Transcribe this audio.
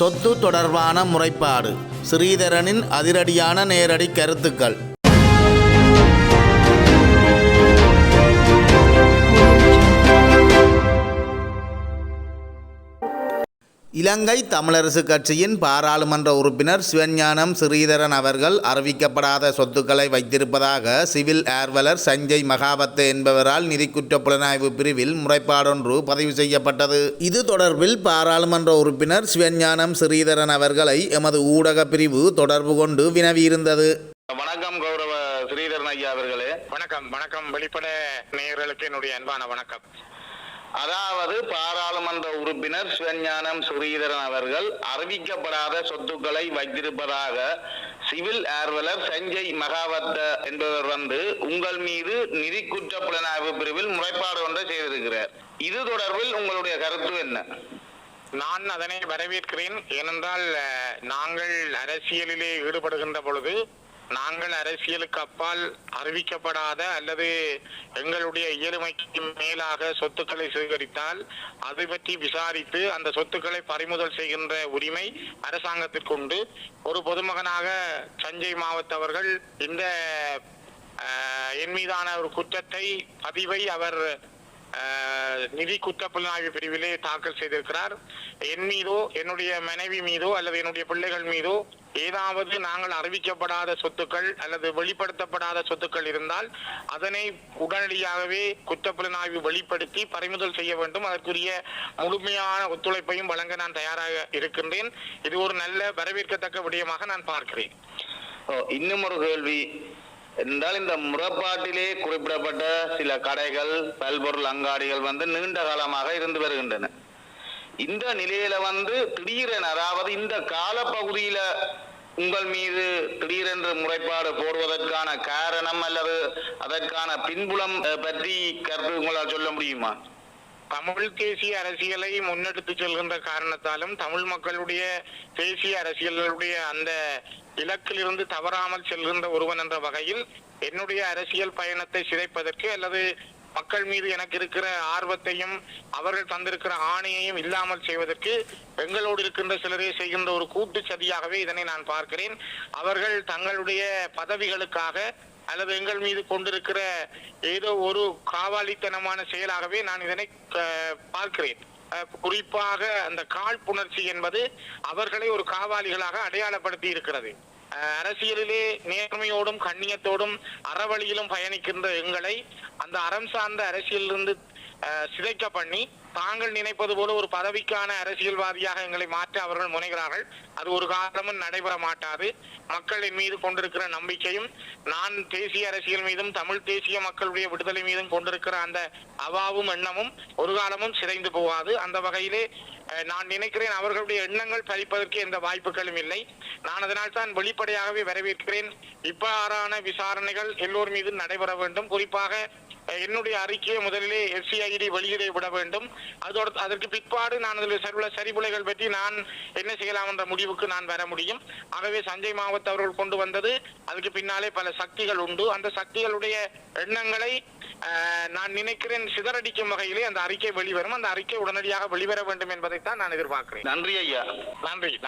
சொத்து தொடர்பான முறைப்பாடு. ஸ்ரீதரனின் அதிரடியான நேரடி கருத்துக்கள். இலங்கை தமிழரசு கட்சியின் பாராளுமன்ற உறுப்பினர் சிவஞானம் ஸ்ரீதரன் அவர்கள் அறிவிக்கப்படாத சொத்துக்களை வைத்திருப்பதாக சிவில் ஏர்வலர் சஞ்சய் மகாபத்தே என்பவரால் நிதிக்குற்ற புலனாய்வு பிரிவில் முறைப்பாடொன்று பதிவு செய்யப்பட்டது. இது தொடர்பில் பாராளுமன்ற உறுப்பினர் சிவஞானம் ஸ்ரீதரன் அவர்களை எமது ஊடக பிரிவு தொடர்பு கொண்டு வினவியிருந்தது. வணக்கம் கௌரவ ஸ்ரீதரன் ஐயா அவர்களே. வணக்கம். வணக்கம். வெளிப்பட நேயர்களுக்கு என்னுடைய அன்பான வணக்கம். அதாவது பாராளுமன்ற உறுப்பினர் சிவஞானம் ஸ்ரீதரன் அவர்கள் அறிவிக்கப்படாத சொத்துக்களை வைத்திருப்பதாக சிவில் ஆர்வலர் சஞ்சய் மகாவத்த என்பவர் வந்து உங்கள் மீது நிதி குற்ற புலனாய்வு பிரிவில் முறைப்பாடு ஒன்றை செய்திருக்கிறார். இது தொடர்பில் உங்களுடைய கருத்து என்ன? நான் அதனை வரவேற்கிறேன். ஏனென்றால் நாங்கள் அரசியலிலே ஈடுபடுகின்ற பொழுது நாங்கள் அரசியலுக்கு அப்பால் அறிவிக்கப்படாத அல்லது எங்களுடைய இயலுமைக்கு மேலாக சொத்துக்களை சேகரித்தால் அதை பற்றி விசாரித்து அந்த சொத்துக்களை பறிமுதல் செய்கின்ற உரிமை அரசாங்கத்திற்கு உண்டு. ஒரு பொதுமகனாக சஞ்சய் மாவத் அவர்கள் இந்த என் மீதான ஒரு குற்றத்தை பதிவை அவர் நிதி குற்றப்புலனாய்வு பிரிவிலே தாக்கல் செய்திருக்கிறார். என் மீதோ என்னுடைய மனைவி மீதோ அல்லது என்னுடைய பிள்ளைகள் மீதோ ஏதாவது நாங்கள் அறிவிக்கப்படாத சொத்துக்கள் அல்லது வெளிப்படுத்தப்படாத சொத்துக்கள் இருந்தால் அதனை உடனடியாகவே குற்றப்புலனாய்வு வெளிப்படுத்தி பறிமுதல் செய்ய வேண்டும். அதற்குரிய முழுமையான ஒத்துழைப்பையும் வழங்க நான் தயாராக இருக்கின்றேன். இது ஒரு நல்ல வரவேற்கத்தக்க விடயமாக நான் பார்க்கிறேன். இன்னும் ஒரு கேள்வி. என்றால் இந்த முறைப்பாட்டிலே குறிப்பிடப்பட்ட சில கடைகள் பல்பொருள் அங்காடிகள் வந்து நீண்ட காலமாக இருந்து வருகின்றன. இந்த நிலையில வந்து திடீரென அதாவது இந்த காலப்பகுதியில உங்கள் மீது திடீரென்று முறைப்பாடு போடுவதற்கான காரணம் அல்லது அதற்கான பின்புலம் பற்றி கருத்து உங்களால் சொல்ல முடியுமா? தமிழ் தேசிய அரசியலை முன்னெடுத்து செல்கின்ற காரணத்தாலும் தமிழ் மக்களுடைய தேசிய அரசியலுடைய அந்த இலக்கிலிருந்து தவறாமல் செல்கின்ற ஒருவன் என்ற வகையில் என்னுடைய அரசியல் பயணத்தை சிதைப்பதற்கு அல்லது மக்கள் மீது எனக்கு இருக்கிற ஆர்வத்தையும் அவர்கள் தந்திருக்கிற ஆணையையும் இல்லாமல் செய்வதற்கு எங்களோடு இருக்கின்ற சிலரே செய்கின்ற ஒரு கூட்டு சதியாகவே இதனை நான் பார்க்கிறேன். அவர்கள் தங்களுடைய பதவிகளுக்காக அல்லது எங்கள் மீது கொண்டிருக்கிற ஏதோ ஒரு காவாலித்தனமான செயலாகவே நான் இதனை பார்க்கிறேன். குறிப்பாக அந்த காழ்ப்புணர்ச்சி என்பது அவர்களை ஒரு காவாலிகளாக அடையாளப்படுத்தி இருக்கிறது. அரசியலிலே நேர்மையோடும் கண்ணியத்தோடும் அறவழியிலும் பயணிக்கின்ற எங்களை அந்த அறம் சார்ந்த அரசியலிருந்து சிதைக்க பண்ணி தாங்கள் நினைப்பது போல ஒரு பதவிக்கான அரசியல்வாதியாக எங்களை மாற்ற அவர்கள் முனைகிறார்கள். அது ஒரு காலமும் நடைபெற மாட்டாது. மக்களின் மீது கொண்டிருக்கிற நம்பிக்கையும் நான் தேசிய அரசியல் மீதும் தமிழ் தேசிய மக்களுடைய விடுதலை மீதும் கொண்டிருக்கிற அந்த அவாவும் எண்ணமும் ஒரு காலமும் சிதைந்து போகாது. அந்த வகையிலே நான் நினைக்கிறேன் அவர்களுடைய எண்ணங்கள் பறிப்பதற்கு எந்த வாய்ப்புகளும் இல்லை. நான் அதனால் தான் வெளிப்படையாகவே வரவேற்கிறேன். இவ்வாறான விசாரணைகள் எல்லோர் மீதும் நடைபெற வேண்டும். குறிப்பாக என்னுடைய அறிக்கையை முதலிலே எஸ்சிஐடி வெளியிட விட வேண்டும். அதோட அதற்கு பிற்பாடு நான் அதில் சில சரிபுலைகள் பற்றி நான் என்ன செய்யலாம் என்ற முடிவுக்கு நான் வர முடியும். ஆகவே சஞ்சய் மாவத் அவர்கள் கொண்டு வந்தது அதுக்கு பின்னாலே பல சக்திகள் உண்டு. அந்த சக்திகளுடைய எண்ணங்களை நான் நினைக்கிறேன் சிதறடிக்கும் வகையிலே அந்த அறிக்கை வெளிவரும். அந்த அறிக்கை உடனடியாக வெளிவர வேண்டும் என்பதைத்தான் நான் எதிர்பார்க்கிறேன். நன்றி ஐயா. நன்றி.